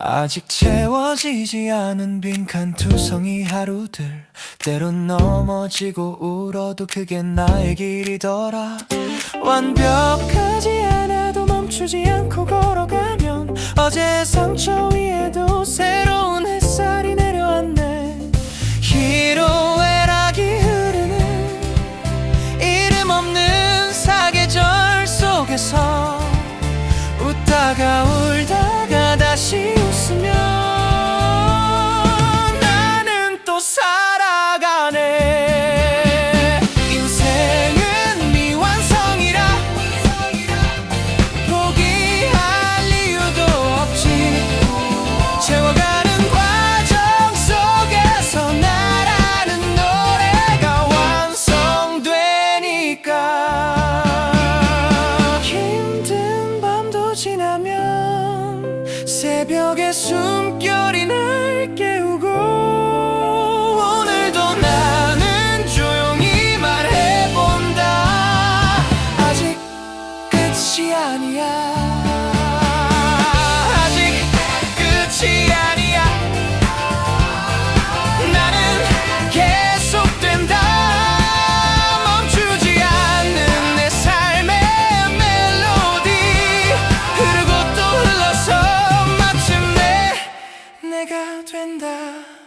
아직 채워지지 않은 빈칸 투성이 하루들 때론 넘어지고 울어도 그게 나의 길이더라. 완벽하지 않아도 멈추지 않고 걸어가면 어제 상처 위에도 새로운 햇살이 내려왔네. 희로애락이 흐르는 이름 없는 사계절 속에서 지나면 새벽에 숨결이 날 깨우고 오늘도 나는 조용히 말해본다. 아직 끝이 아니야. 내가 된다.